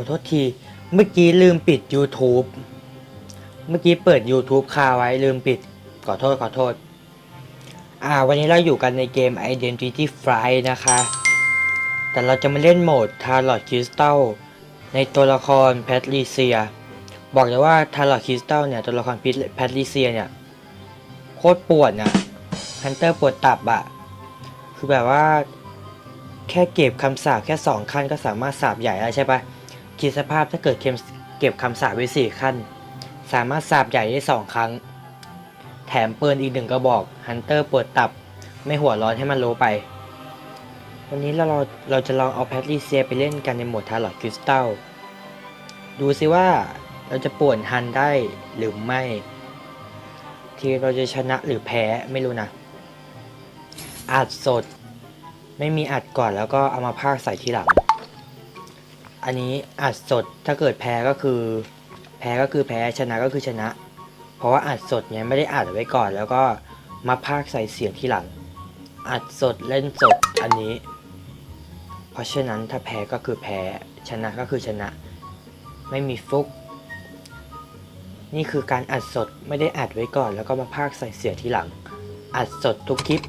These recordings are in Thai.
อโทษที เมื่อกี้ลืมปิด YouTube เมื่อกี้เปิด YouTube คาไว้ลืมปิด ขอโทษขอโทษ อ่า วันนี้เราอยู่กันในเกม Identity Flight นะคะ แต่เราจะมาเล่นโหมด Tarot Crystal ในตัวละครแพทริเซีย บอกเลยว่า Tarot Crystal เนี่ย ตัวละครแพทริเซียเนี่ย โคตรปวดนะฮันเตอร์ปวดตับอะคือแบบว่าแค่เก็บคำสาปแค่2ขั้นก็สามารถสาบใหญ่ได้ใช่ปะ คิดสภาพถ้าเกิดเก็บเก็บคำสาปไว้4ขั้น สามารถสาบใหญ่ได้2ครั้ง แถมปืนอีกหนึ่งกระบอกฮันเตอร์ปวดตับ ไม่หัวร้อนให้มันรู้ไป วันนี้เราเราเราจะลองเอาแพทริเซียไปเล่นกันในโหมดทาร์ลอตคริสตัลดูซิว่าเราจะป่วนฮันได้หรือไม่ ที่เราจะชนะหรือแพ้ไม่รู้นะอัดสด ไม่มีอัดก่อนแล้วก็เอามาพากใส่ทีหลัง อันนี้อัดสดถ้าเกิดแพ้ก็คือ แพ้ก็คือแพ้ชนะก็คือชนะ เพราะว่าอัดสดเนี่ยไม่ได้อัดไว้ก่อน แล้วก็มาพากใส่เสียงทีหลัง อัดสดเล่นสดอันนี้ เพราะฉะนั้นถ้าแพ้ก็คือแพ้ชนะก็คือชนะ ไม่มีฟุก นี่คือการอัดสดไม่ได้อัดไว้ก่อน แล้วก็มาพากใส่เสียงทีหลัง อัดสดทุกคลิป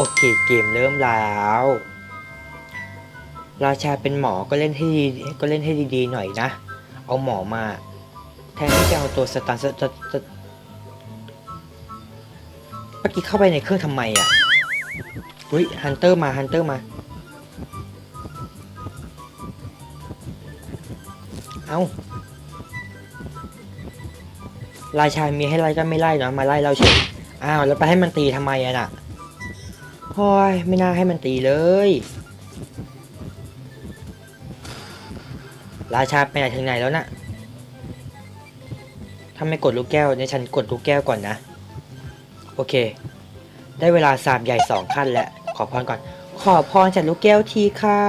โอเคเกมเริ่มแล้ว ราชาเป็นหมอก็เล่นให้ดีก็เล่นให้ดีๆหน่อยนะ เอาหมอมา แทนที่จะเอาตัวสตันสตสตเมื่อกี้เข้าไปในเครื่องทำไมอะเฮ้ยฮันเตอร์มาฮันเตอร์มา เอาราชามีให้ไล่ก็ไม่ไล่เนาะมาไล่เราเฉยอ้าวแล้วไปให้มันตีทำไมอะน่ะ โอ้ยไม่น่าให้มันตีเลย ราชาไปไหนถึงไหนแล้วนะ่ะถ้าไม่กดลูกแก้วเนี่ยฉันกดลูกแก้วก่อนนะ โอเค ได้เวลาสามใหญ่สองขั้นแล้วขอพรก่อน ขอพรจากลูกแก้วทีค่ะ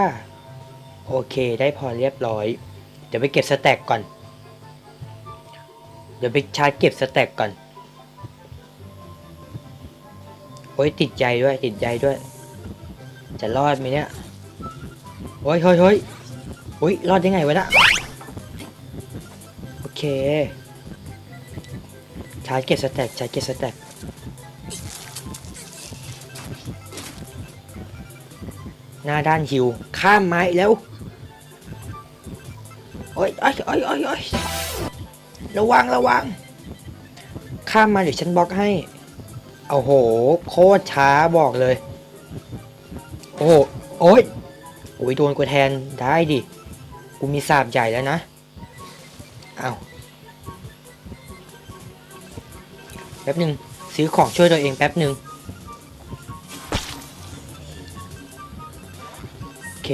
โอเค ได้พรเรียบร้อย เดี๋ยวไปเก็บสแต็กก่อน เดี๋ยวไปชาร์จเก็บสแต็กก่อน อ้ยติดใจด้วยติดใจด้วย จะรอดไหมเนี่ยโอ้ยเฮ้ยเฮ้ยโอ้ยรอดได้ไงวะนะโอเคชาร์จเก็บสแต็กชาร์จเก็บสแต็กหน้าด้านหิว ข้ามไม้แล้วโอ้ยโอ้ยโอ้ยโอ้ยระวังระวัง ข้ามมาเดี๋ยวฉันบล็อกให้ โอ้โห โคตรช้าบอกเลย โอ้โหโอ้ยโอ้ยโดนกูแทนได้ดิ กูมีสาบใหญ่แล้วนะ เอาแป๊บหนึ่งซื้อของช่วยตัวเองแป๊บหนึ่งโอเค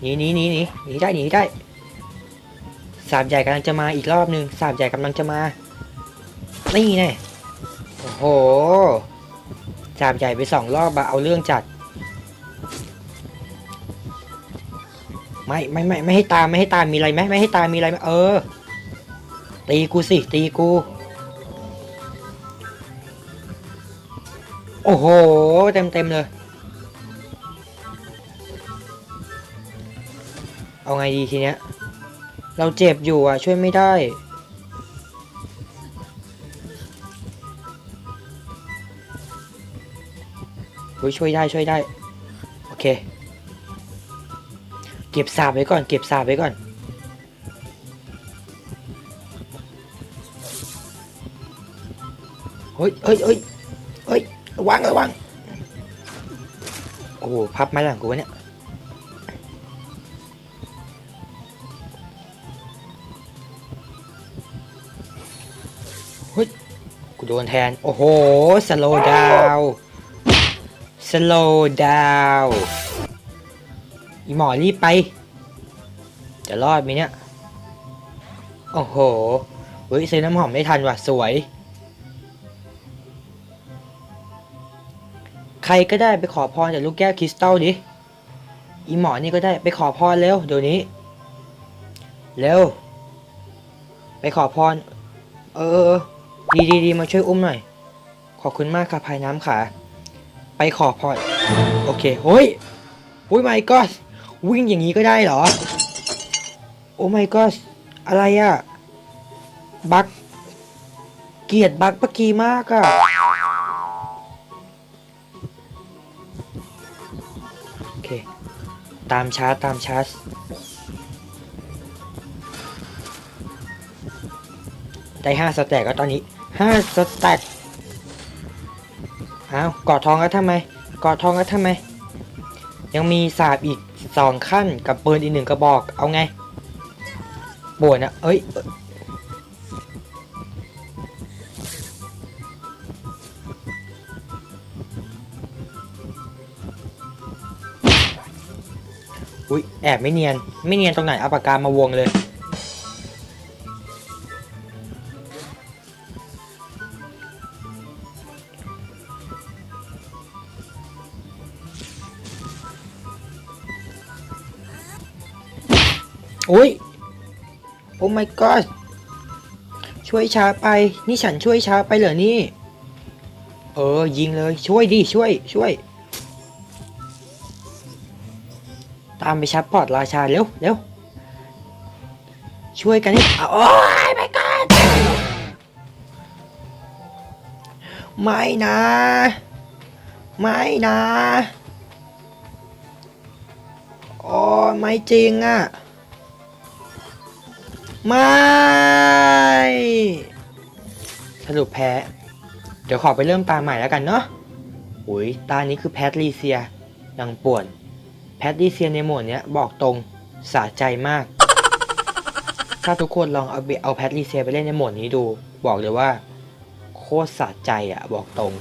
หนีหนีหนีหนีหนีได้หนีได้สาบใหญ่กำลังจะมาอีกรอบหนึ่งสาบใหญ่กำลังจะมา นี่แน่ โอ้โหจามใหญ่ไปสองรอบอะเอาเรื่องจัด ไม่ไม่ไม่ไม่ให้ตามไม่ให้ตามมีอะไรไหมไม่ให้ตามมีอะไรไหมเออ ตีกูสิ ตีกู โอ้โห เต็มเต็มเลย เอาไงดีทีเนี้ย เราเจ็บอยู่อะ ช่วยไม่ได้ ฮ้ยช่วยได้ช่วยได้ โอเค เก็บสาบไว้ก่อน เก็บสาบไว้ก่อน เฮ้ยเฮ้ยเฮ้ยเฮ้ยระวังระวังโอ้โหพับไม้หลังกูเนี่ยเฮ้ยกูโดนแทน โอ้โห สโลดาว สโลดาวอีหมอรีบไป จะรอดไหมเนี่ย โอ้โห เฮ้ยซื้อน้ำหอมไม่ทันว่ะ สวย ใครก็ได้ไปขอพรจากลูกแก้วคริสตัลดิ อีหมอนี่ก็ได้ไปขอพรเร็วเดี๋ยวนี้ เร็ว ไปขอพร เออเออเออดีดีดีมาช่วยอุ้มหน่อย ขอบคุณมากค่ะภายน้ำขา ไปขอพรโอเคเฮ้ยอุ้ยไม่ก็วิ่งอย่างนี้ก็ได้เหรอ โอ้ไม่ก็อะไรอะบักเกียดบักเมื่อกี้มากอะโอเค ตามชาร์จตามชาร์จได้ห้าสแต็กแล้วตอนนี้ห้าสแต็ก อ้าวกอดทองแล้วทำไมกอดทองแล้วทำไม ยังมีสาบอีกสองขั้นกับปืนอีกหนึ่งกระบอก เอาไงปวดนะเอ้ยเอ้ยอุ้ยแอบไม่เนียน ไม่เนียนตรงไหนเอาปากกามาวงเลย อุ้ยโอ้ my god ช่วยช้าไป นี่ฉันช่วยช้าไปเหรอนี่ เออ ยิงเลย ช่วยดิ ช่วย ช่วย ตามไปชัดพอร์ตราชา เร็วเร็วช่วยกันนี่เอาโอ้ย my god ไม่นะ ไม่นะ โอ้ยไม่จริงอะ ไม่ สรุปแพ้ เดี๋ยวขอไปเริ่มตาใหม่แล้วกันเนาะอุ้ยตานี้คือแพทริเซียยังป่วน แพทริเซียในหมวดเนี้ยบอกตรงสะใจมาก ถ้าทุกคนลองเอาเบเอาแพทริเซียไปเล่นในหมวดนี้ดู บอกเลยว่า โคตรสะใจอะบอกตรง